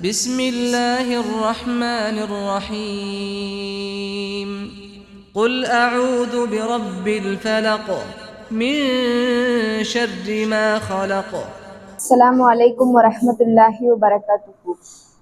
بسم الله الرحمن الرحيم قل أعوذ برب الفلق من شر ما خلق அஸ்ஸலாமு அலைக்கும் வரஹ்மத்துல்லாஹி வபரகாத்துஹு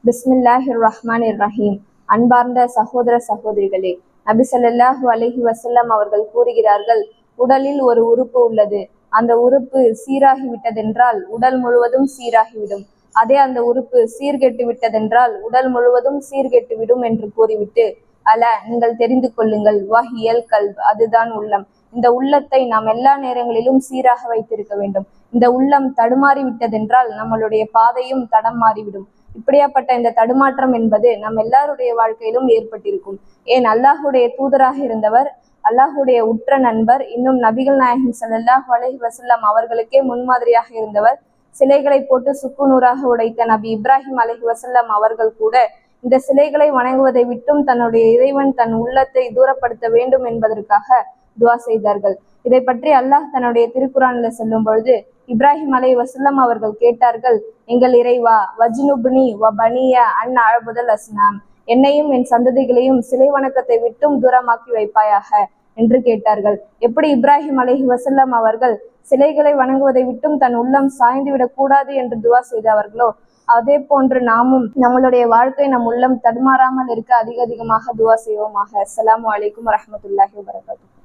பிஸ்மில்லாஹிர் ரஹ்மானிர் ரஹீம் அன்பார்ந்த சகோதர சகோதரிகளே நபி ஸல்லல்லாஹு அலைஹி வஸல்லம் அவர்கள் கூறுகிறார்கள் உடலில் ஒரு உறுப்பு உள்ளது அந்த உறுப்பு சீராகி விட்டதென்றால் உடல் முழுவதும் சீராகிவிடும் அதே அந்த உறுப்பு சீர்கெட்டு விட்டதென்றால் உடல் முழுவதும் சீர்கெட்டு விடும் என்று கூறிவிட்டு அல நீங்கள் தெரிந்து கொள்ளுங்கள். வஹியல் கல் அதுதான் உள்ளம். இந்த உள்ளத்தை நாம் எல்லா நேரங்களிலும் சீராக வைத்திருக்க வேண்டும். இந்த உள்ளம் தடுமாறி விட்டதென்றால் நம்மளுடைய பாதையும் தடம் மாறிவிடும். இப்படியாப்பட்ட இந்த தடுமாற்றம் என்பது நம் எல்லாருடைய வாழ்க்கையிலும் ஏற்பட்டிருக்கும். ஏன் அல்லாஹுடைய தூதராக இருந்தவர் அல்லாஹுடைய உற்ற நண்பர் இன்னும் நபிகள் நாயகம் ஸல்லல்லாஹு அலைஹி வசல்லாம் அவர்களுக்கே முன்மாதிரியாக இருந்தவர் சிலைகளை போட்டு சுக்குநூறாக உடைத்த நபி இப்ராஹிம் அலஹி வசல்லம் அவர்கள் கூட இந்த சிலைகளை வணங்குவதை விட்டும் தன்னுடைய இறைவன் தன் உள்ளத்தை தூரப்படுத்த வேண்டும் என்பதற்காக துவா செய்தார்கள். இதை பற்றி அல்லாஹ் தன்னுடைய திருக்குறான்ல சொல்லும் பொழுது இப்ராஹிம் அலை வசல்லம் அவர்கள் கேட்டார்கள் எங்கள் இறைவா வஜ்னுப்னி வ பனிய அன் அழபுதல் அஸ்னாம். என்னையும் என் சந்ததிகளையும் சிலை வணக்கத்தை விட்டும் தூரமாக்கி வைப்பாயாக. என்று கேட்டார்கள். எப்படி இப்ராஹிம் அலஹி வசல்லம் அவர்கள் சிலைகளை வணங்குவதை விட்டும் தன் உள்ளம் சாய்ந்து விடக்கூடாது என்று துவா செய்தவர்களோ அதே போன்று நாமும் நம்மளுடைய வாழ்க்கை நம் உள்ளம் தடுமாறாமல் இருக்க அதிக அதிகமாக துவா செய்வோமாக. அஸ்லாம் அலைக்கும் வரமத்துல்லாஹி வரகாத்து